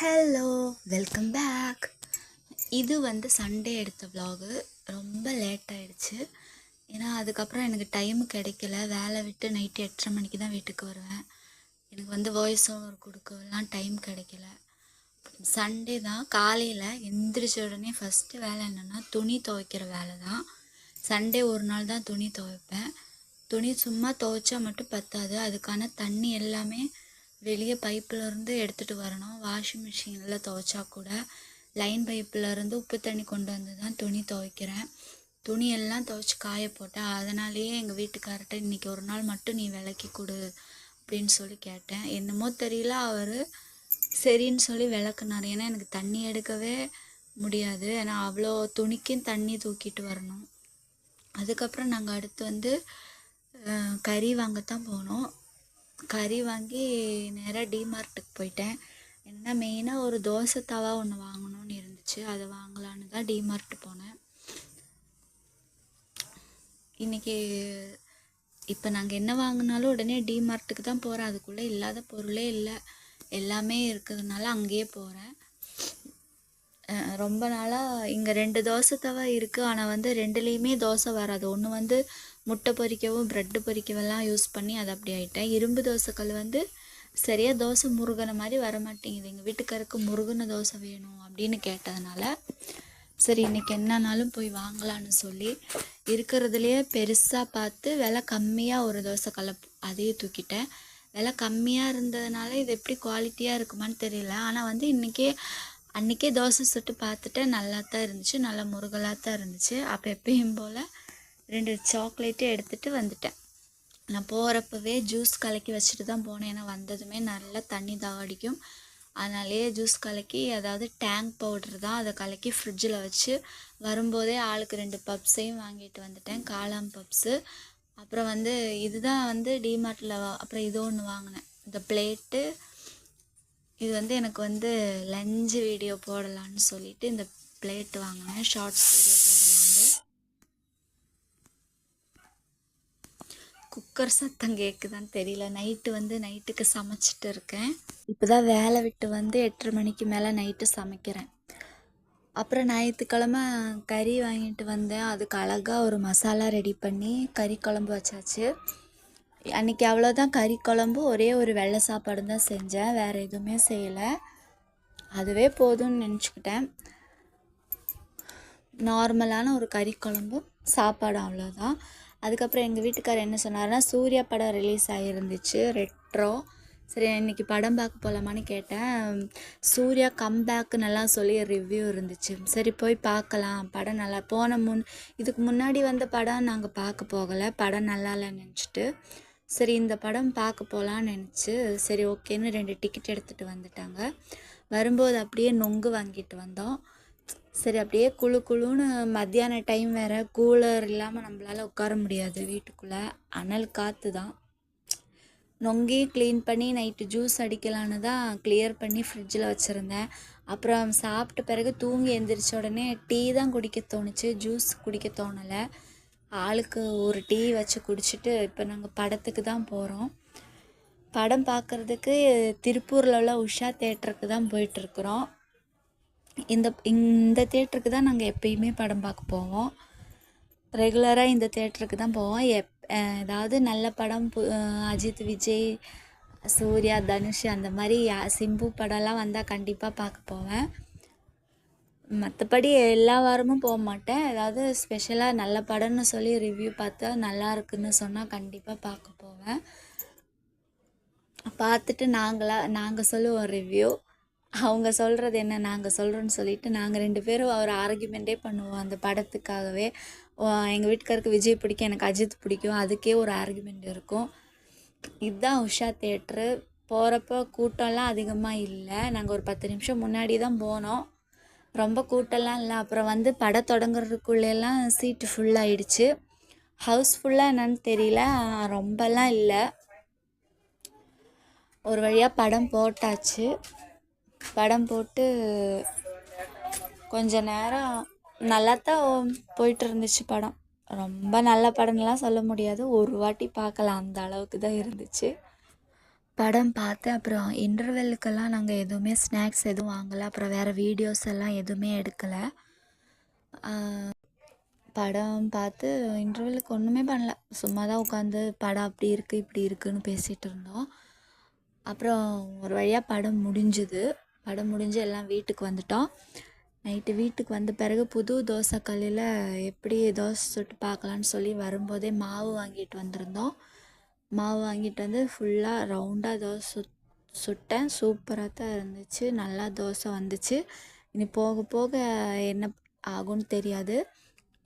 Hello welcome back இது வந்து Sunday எடுத்த விலாகு ரொம்ப லேட் ஆயிடுச்சு. ஏன்னா அதுக்கப்புறம் எனக்கு டைம் கிடைக்கல. வேலை விட்டு நைட்டு எட்டரை மணிக்கு தான் வீட்டுக்கு வருவேன். எனக்கு வந்து வாய்ஸ் ஓவர் கொடுக்கலாம் டைம் கிடைக்கல. சண்டே தான் காலையில் எந்திரிச்ச உடனே ஃபஸ்ட்டு வேலை என்னென்னா துணி துவைக்கிற வேலை தான். சண்டே ஒரு நாள் தான் துணி துவைப்பேன். துணி சும்மா துவைச்சா மட்டும் பத்தாது. அதுக்கான தண்ணி எல்லாமே வெளியே பைப்பிலருந்து எடுத்துகிட்டு வரணும். வாஷிங் மிஷினில் துவைச்சா கூட லைன் பைப்பில் இருந்து உப்பு தண்ணி கொண்டு வந்து தான் துணி துவைக்கிறேன். துணியெல்லாம் துவைச்சி காய போட்டேன் அதனாலேயே எங்கள் வீட்டுக்கார்ட்ட இன்றைக்கி ஒரு நாள் மட்டும் நீ விளக்கி கொடு அப்படின்னு சொல்லி கேட்டேன். என்னமோ தெரியல அவர் சரின்னு சொல்லி விளக்குனார். ஏன்னா எனக்கு தண்ணி எடுக்கவே முடியாது. ஏன்னா அவ்வளோ துணிக்கும் தண்ணி தூக்கிட்டு வரணும். அதுக்கப்புறம் நாங்கள் அடுத்து வந்து கறி வாங்கத்தான் போனோம். கறி வாங்கி நேராக டிமார்ட்டுக்கு போயிட்டேன். என்ன மெயினாக ஒரு தோசை தவா ஒன்று வாங்கணும்னு இருந்துச்சு. அதை வாங்கலான்னு தான் டிமார்ட் போனேன். இன்றைக்கி இப்போ நாங்கள் என்ன வாங்கினாலும் உடனே டிமார்ட்டுக்கு தான் போகிறேன் அதுக்குள்ளே இல்லாத பொருளே இல்லை. எல்லாமே இருக்கிறதுனால அங்கேயே போகிறேன் ரொம்ப நாளாக இங்கே ரெண்டு தோசை தவா இருக்குது ஆனால் வந்து ரெண்டுலேயுமே தோசை வராது. ஒன்று வந்து முட்டை பொரிக்கவும் ப்ரெட்டு பொறிக்கவெல்லாம் யூஸ் பண்ணி அது அப்படி ஆகிட்டேன் இரும்பு தோசைக்கல் வந்து சரியாக தோசை முருகன மாதிரி வர மாட்டேங்குது எங்கள் வீட்டுக்காருக்கு முருகன தோசை வேணும் அப்படின்னு கேட்டதுனால சரி இன்னைக்கு என்னன்னாலும் போய் வாங்கலான்னு சொல்லி இருக்கிறதுலையே பெருசாக பார்த்து விலை கம்மியாக ஒரு தோசைக்கல்லை அதையே தூக்கிட்டேன். விலை கம்மியாக இருந்ததுனால இது எப்படி குவாலிட்டியாக இருக்குமான்னு தெரியல. ஆனால் வந்து இன்றைக்கே அன்றைக்கே தோசை சுட்டு பார்த்துட்டேன். நல்லா தான் இருந்துச்சு. நல்லா முருகலாக தான் இருந்துச்சு. அப்போ எப்பயும் போல் ரெண்டு சாக்லேட்டும் எடுத்துகிட்டு வந்துட்டேன். நான் போகிறப்பவே ஜூஸ் கலக்கி வச்சுட்டு தான் போனேன். ஏன்னா வந்ததுமே நல்லா தண்ணி தாடிக்கும் அதனாலேயே ஜூஸ் கலக்கி அதாவது டேங்க் பவுடர் தான் அதை கலக்கி ஃப்ரிட்ஜில் வச்சு வரும்போதே ஆளுக்கு ரெண்டு பப்ஸையும் வாங்கிட்டு வந்துட்டேன். காளான் பப்ஸு அப்புறம் வந்து இதுதான் வந்து டிமார்ட்டில் அப்புறம் இது ஒன்று வாங்கினேன். இந்த பிளேட்டு இது வந்து எனக்கு வந்து லஞ்சு வீடியோ போடலான்னு சொல்லிட்டு இந்த பிளேட் வாங்கினேன். ஷார்ட்ஸ் வீடியோ போடலான்னு குக்கர் சத்தம் கேட்குதான்னு தெரியல. நைட்டு வந்து நைட்டுக்கு சமைச்சிட்டு இருக்கேன். இப்போ தான் வேலை விட்டு வந்து எட்டரை மணிக்கு மேலே நைட்டு சமைக்கிறேன். அப்புறம் ஞாயிற்றுக்கிழமை கறி வாங்கிட்டு வந்தேன். அதுக்கு அழகாக ஒரு மசாலா ரெடி பண்ணி கறி குழம்பு வச்சாச்சு. அன்றைக்கி அவ்வளோதான் கறி குழம்பு ஒரே ஒரு வெள்ளை சாப்பாடு தான் செஞ்சேன். வேறு எதுவுமே செய்யலை. அதுவே போதும்னு நினச்சிக்கிட்டேன். நார்மலான ஒரு கறி குழம்பும் சாப்பாடு அவ்வளோதான் அதுக்கப்புறம் எங்கள் வீட்டுக்காரர் என்ன சொன்னார்னா சூர்யா படம் ரிலீஸ் ஆகிருந்துச்சு ரெட்ரோ சரி இன்னைக்கு படம் பார்க்க போகலாமான்னு கேட்டேன். சூர்யா கம்பேக்குன்னெல்லாம் சொல்லி ரிவ்யூ இருந்துச்சு. சரி போய் பார்க்கலாம். படம் நல்லா போன முன் இதுக்கு முன்னாடி வந்த படம் நாங்கள் பார்க்க போகலை. படம் நல்லா இல்லைன்னு நினச்சிட்டு சரி இந்த படம் பார்க்க போகலான்னு நினச்சி சரி ஓகேன்னு ரெண்டு டிக்கெட் எடுத்துகிட்டு வந்துட்டாங்க. வரும்போது அப்படியே நொங்கு வாங்கிட்டு வந்தோம். சரி அப்படியே குளு குளுன்னு மத்தியான டைம் வேறு. கூலர் இல்லாமல் நம்மளால் உட்கார முடியாது வீட்டுக்குள்ளே. அனல் காற்று தான். நொங்கையும் க்ளீன் பண்ணி நைட்டு ஜூஸ் அடிக்கலான்னு தான் கிளியர் பண்ணி ஃப்ரிட்ஜில் வச்சுருந்தேன். அப்புறம் சாப்பிட்ட பிறகு தூங்கி எந்திரிச்ச உடனே டீ தான் குடிக்க தோணுச்சு. ஜூஸ் குடிக்க தோணலை. ஆளுக்கு ஒரு டீ வச்சு குடிச்சிட்டு இப்போ நாங்கள் படத்துக்கு தான் போகிறோம் படம் பார்க்குறதுக்கு திருப்பூரில் உள்ள உஷா தேட்டருக்கு தான் போயிட்டுருக்குறோம் இந்த இந்த தேட்டருக்கு தான் நாங்கள் எப்பயுமே படம் பார்க்க போவோம். ரெகுலராக இந்த தேட்டருக்கு தான் போவோம். எப் ஏதாவது நல்ல படம் பு- அஜித் விஜய் சூர்யா தனுஷ் அந்த மாதிரி யா- சிம்பு படம்லாம் வந்தால் கண்டிப்பாக பார்க்க போவேன். மற்றபடி எல்லா வாரமும் போக மாட்டேன். ஏதாவது ஸ்பெஷலாக நல்ல படம்னு சொல்லி ரிவ்யூ பார்த்தா நல்லா இருக்குன்னு சொன்னால் கண்டிப்பாக பார்க்க போவேன். பார்த்துட்டு நாங்களாக நாங்கள் சொல்லுவோம் ரிவ்யூ அவங்க சொல்கிறது என்ன நாங்கள் சொல்கிறோன்னு சொல்லிட்டு நாங்கள் ரெண்டு பேரும் ஒரு ஆர்குமெண்ட்டே பண்ணுவோம் அந்த படத்துக்காகவே. எங்கள் வீட்டுக்காருக்கு விஜய் பிடிக்கும் எனக்கு அஜித் பிடிக்கும் அதுக்கே ஒரு ஆர்குமெண்ட் இருக்கும். இதுதான் உஷா தேட்ரு போகிறப்ப கூட்டம்லாம் அதிகமாக இல்லை. நாங்கள் ஒரு பத்து நிமிஷம் முன்னாடி தான் போனோம். ரொம்ப கூட்டம்லாம் இல்லை. அப்புறம் வந்து படம் தொடங்குறதுக்குள்ளெல்லாம் சீட்டு ஃபுல்லாகிடுச்சு ஹவுஸ் ஃபுல்லாக என்னன்னு தெரியல. ரொம்பலாம் இல்லை. ஒரு வழியாக படம் போட்டாச்சு. படம் போட்டு கொஞ்ச நேரம் நல்லா தான் போயிட்டு இருந்துச்சு படம். ரொம்ப நல்ல படம்லாம் சொல்ல முடியாது. ஒரு வாட்டி பார்க்கலாம். அந்த அளவுக்கு தான் இருந்துச்சு. படம் பார்த்து அப்புறம் இன்டர்வெல்லுக்கெல்லாம் நாங்கள் எதுவுமே ஸ்நாக்ஸ் எதுவும் வாங்கலை. அப்புறம் வேறு வீடியோஸ் எல்லாம் எதுவுமே எடுக்கலை. படம் பார்த்து இன்டர்வெல்லுக்கு ஒன்றுமே பண்ணல. சும்மா தான் உட்காந்து படம் அப்படி இருக்குது இப்படி இருக்குன்னு பேசிகிட்டு இருந்தோம். அப்புறம் ஒரு வழியாக படம் முடிஞ்சுது. படம் முடிஞ்சு எல்லாம் வீட்டுக்கு வந்துட்டோம். நைட்டு வீட்டுக்கு வந்த பிறகு புது தோசை கல்லில் எப்படி தோசை சுட்டு பார்க்கலான்னு சொல்லி வரும்போதே மாவு வாங்கிட்டு வந்திருந்தோம். மாவு வாங்கிட்டு வந்து ஃபுல்லாக ரவுண்டாக தோசை சுட் சுட்டேன். சூப்பராக தான் இருந்துச்சு. நல்லா தோசை வந்துச்சு. இனி போக போக என்ன ஆகும்னு தெரியாது.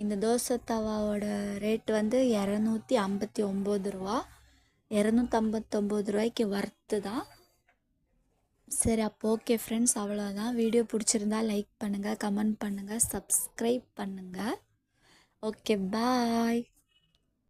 இந்த தோசை தவாவோட ரேட் வந்து இரநூத்தி ஐம்பத்தி ஒம்பது ரூபா. இரநூத்தம்பத்தொம்பது ரூபாய்க்கு வர்த்து தான். சரி அப்போ ஓகே ஃப்ரெண்ட்ஸ். அவ்வளோதான் வீடியோ பிடிச்சிருந்தா லைக் பண்ணுங்கள் கமெண்ட் பண்ணுங்கள் சப்ஸ்கிரைப் பண்ணுங்கள் ஓகே பாய்.